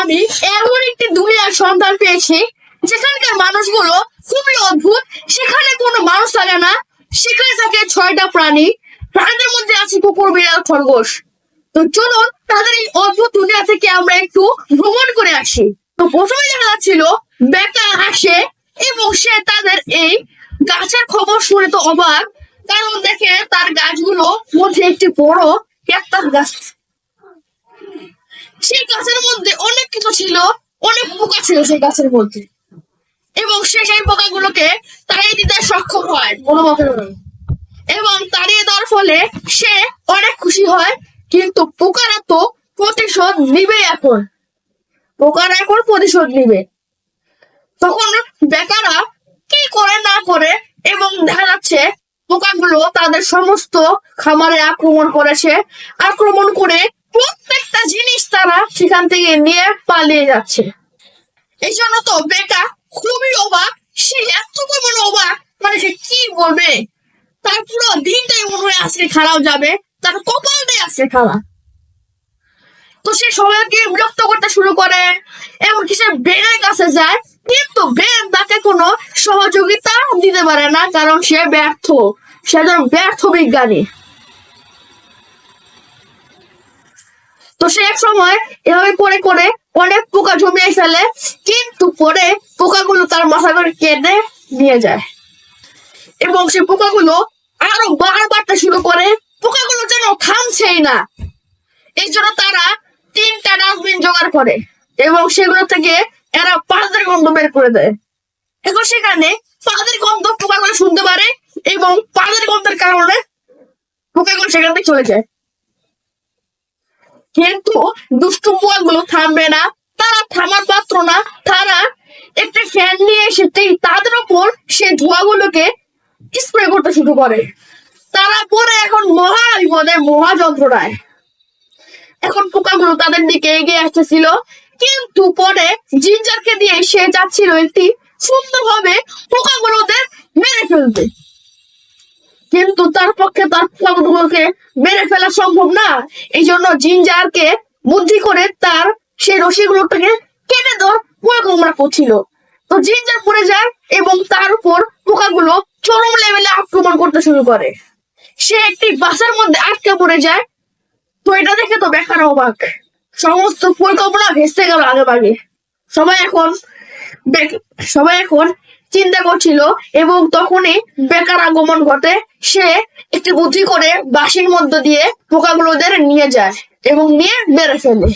আমি এমন একটি দুনিয়ার সন্ধান পেয়েছি, যেখানকার মানুষগুলো খুবই অদ্ভুত। সেখানে কোনো মানুষ থাকে না, সেখানে থাকে ছয়টা প্রাণী। প্রাণীদের মধ্যে আছে কুকুর, বিড়াল, খরগোশ। তো চলুন, তাদের এই অদ্ভুত দুনিয়া থেকে আমরা একটু ভ্রমণ করে আসি। তো প্রথমে দেখা যাচ্ছিল বেকা আসে এবং সে তাদের এই গাছের খবর শুনে তো অবাক। কারণ দেখে তার গাছগুলো মধ্যে একটি বড় ক্যাকটাস গাছ সেই গাছের মধ্যে অনেক কিছু ছিল অনেক পোকা ছিল সেই গাছের মধ্যে। এবং সে সেই পোকাগুলোকে তাড়িয়ে দিতে সক্ষম হয় কোনো মতে এবং তাড়িয়ে দেওয়ার ফলে সে অনেক খুশি হয়, কিন্তু পোকারা তো প্রতিশোধ নিবে এখন। পোকারা এখন প্রতিশোধ নিবে। তখন বেকারা কি করে না করে এবং দেখা যাচ্ছে পোকাগুলো তাদের সমস্ত খামারে আক্রমণ করেছে। আক্রমণ করে প্রত্যেকটা জিনিস তারা সেখান থেকে নিয়ে পালিয়ে যাচ্ছে। এই জন্য তো বেকা খুবই অবাক, সে এত পরিমাণে অবাক মানে সে কি বলবে? তার পুরো দিনটাই মনে হয় আজকে খারাপ যাবে, তার কপালটাই আজকে খারাপ। তো সে সবাইকে বিরক্ত করতে শুরু করে, এমনকি সে বেনের কাছে যায়, কিন্তু বেন তাকে কোনো সহযোগিতা দিতে পারে না, কারণ সে ব্যর্থ। সে একজন ব্যর্থ বিজ্ঞানী। সে এক সময় এভাবে করে করে অনেক পোকা জমিয়ে ফেলে, কিন্তু পরে পোকাগুলো তার মাথা করে কেটে নিয়ে যায়। এবং সে পোকাগুলো আরও বার বাড়তে শুরু করে, পোকাগুলো যেন থামছেই না। এই জন্য তারা তিনটা ডাস্টবিন জোগাড় করে এবং সেগুলো থেকে এরা পাঁচদের গন্ধ বের করে দেয়। এখন সেখানে পাদের গন্ধ পোকাগুলো শুনতে পারে এবং পাদের গন্ধের কারণে পোকাগুলো সেখান থেকে চলে যায়। কিন্তু দুষ্টু পোকাগুলো থামবে না। তারা থামার পাত্র না। তারা একটা ফ্যান নিয়ে এসে তাদের উপর সেই ধোঁয়াগুলোকে স্প্রে করতে শুরু করে। তারা পরে এখন মহা বিপদে মহা যন্ত্রণায় এখন পোকাগুলো তাদের দিকে এগিয়ে আসতেছিল। কিন্তু পরে জিঞ্জারকে দিয়ে সে যাচ্ছিল একটি সুন্দরভাবে পোকাগুলোদের মেরে ফেলবে কিন্তু তার পক্ষে তার পোকাগুলোকে মেরে ফেলা সম্ভব না। এই জন্য জিঞ্জারকে বুদ্ধি করে তার সেই রশিগুলোটাকে কেটে দেওয়ার পরিকল্পনা করছিল। তো জিঞ্জার পড়ে যায় এবং তার উপর পোকাগুলো চরম লেভেলে আক্রমণ করতে শুরু করে। সে একটি বাসের মধ্যে আটকে পড়ে যায়। তো এটা দেখে তো বেকার অবাক। সমস্ত পরিকল্পনা ভেস্তে গেল আগে ভাগে সবাই এখন সবাই এখন চিন্তা করছিল এবং তখনই বেকার আগমন ঘটে। সে একটি বুদ্ধি করে বাঁশির মধ্য দিয়ে পোকাগুলোদের নিয়ে যায় এবং নিয়ে মেরে ফেলে।